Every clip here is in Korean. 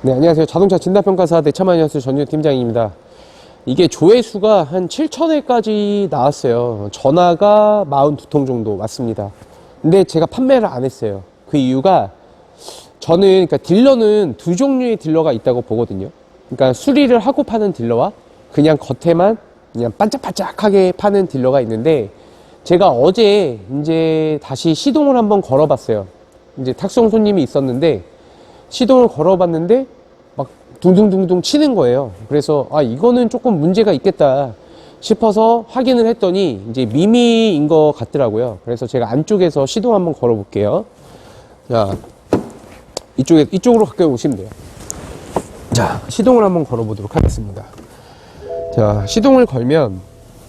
네, 안녕하세요. 자동차 진단평가사 대차마이너스 전준 팀장입니다. 이게 조회수가 한 7,000회까지 나왔어요. 전화가 42통 정도 왔습니다. 근데 제가 판매를 안 했어요. 그 이유가 저는, 그러니까 딜러는 두 종류의 딜러가 있다고 보거든요. 그러니까 수리를 하고 파는 딜러와 그냥 겉에만 그냥 반짝반짝하게 파는 딜러가 있는데 제가 어제 이제 다시 시동을 한번 걸어봤어요. 이제 탁송 손님이 있었는데 시동을 걸어봤는데 막 둥둥둥둥 치는 거예요. 그래서 아 이거는 조금 문제가 있겠다 싶어서 확인을 했더니 이제 미미인 것 같더라고요. 그래서 제가 안쪽에서 시동 한번 걸어볼게요. 자 이쪽에 이쪽으로 가까이 오시면 돼요. 자 시동을 한번 걸어보도록 하겠습니다. 자 시동을 걸면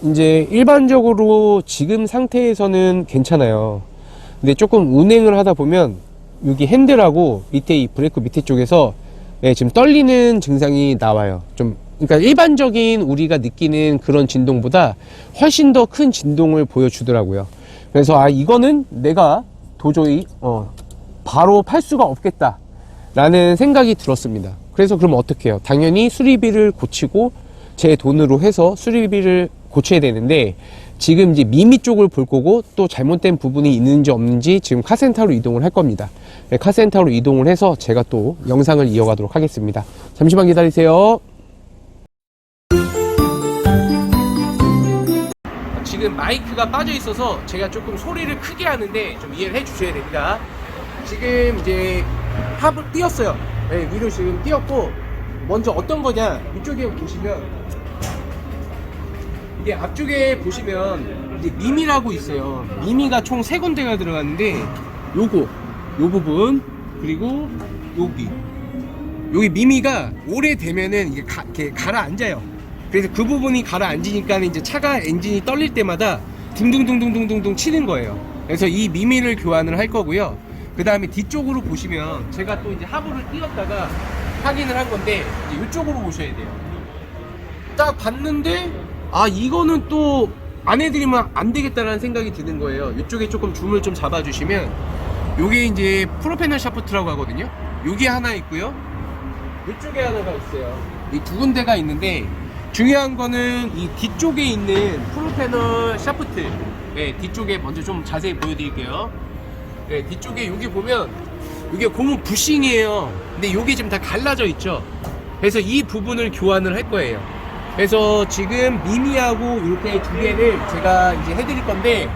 이제 일반적으로 지금 상태에서는 괜찮아요. 근데 조금 운행을 하다 보면 여기 핸들하고 밑에 이 브레이크 밑에 쪽에서 예, 지금 떨리는 증상이 나와요. 좀 그러니까 일반적인 우리가 느끼는 그런 진동보다 훨씬 더 큰 진동을 보여주더라고요. 그래서 아 이거는 내가 도저히 어, 바로 팔 수가 없겠다 라는 생각이 들었습니다. 그래서 그럼 어떻게 해요? 당연히 수리비를 고치고 제 돈으로 해서 수리비를 고쳐야 되는데 지금 이제 미미 쪽을 볼 거고 또 잘못된 부분이 있는지 없는지 지금 카센터로 이동을 할 겁니다. 네, 카센터로 이동을 해서 제가 또 영상을 이어가도록 하겠습니다. 잠시만 기다리세요. 지금 마이크가 빠져 있어서 제가 조금 소리를 크게 하는데 좀 이해를 해 주셔야 됩니다. 지금 이제 합을 띄었어요. 네, 위로 지금 띄었고 먼저 어떤 거냐 이쪽에 보시면 이게 앞쪽에 보시면 이제 미미라고 있어요. 미미가 총 세 군데가 들어갔는데 요거 요 부분 그리고 여기 여기 미미가 오래되면은 이게, 가, 이렇게 가라앉아요. 그래서 그 부분이 가라앉으니까 이제 차가 엔진이 떨릴 때마다 둥둥둥둥둥둥둥 치는 거예요. 그래서 이 미미를 교환을 할 거고요. 그 다음에 뒤쪽으로 보시면 제가 또 이제 하부를 띄었다가 확인을 한 건데 이제 이쪽으로 보셔야 돼요. 딱 봤는데 아 이거는 또 안 해드리면 안 되겠다라는 생각이 드는 거예요. 이쪽에 조금 줌을 좀 잡아주시면 요게 이제 프로페널 샤프트라고 하거든요. 요게 하나 있고요. 이쪽에 하나가 있어요. 이 두 군데가 있는데 중요한 거는 이 뒤쪽에 있는 프로페널 샤프트. 네, 뒤쪽에 먼저 좀 자세히 보여드릴게요. 네, 뒤쪽에 여기 보면 이게 고무 부싱이에요. 근데 요게 지금 다 갈라져 있죠. 그래서 이 부분을 교환을 할 거예요. 그래서 지금 미미하고 이렇게 두 개를 제가 이제 해드릴 건데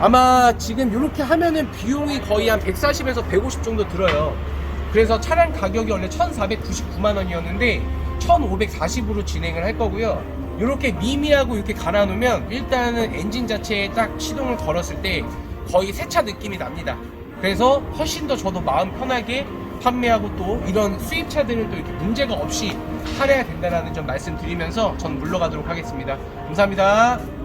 아마 지금 이렇게 하면은 비용이 거의 한 140에서 150 정도 들어요. 그래서 차량 가격이 원래 1,499만 원이었는데 1,540으로 진행을 할 거고요. 이렇게 미미하고 이렇게 갈아 놓으면 일단은 엔진 자체에 딱 시동을 걸었을 때 거의 새 차 느낌이 납니다. 그래서 훨씬 더 저도 마음 편하게 판매하고 또 이런 수입차들은 또 이렇게 문제가 없이 팔아야 된다는 점 말씀드리면서 전 물러가도록 하겠습니다. 감사합니다.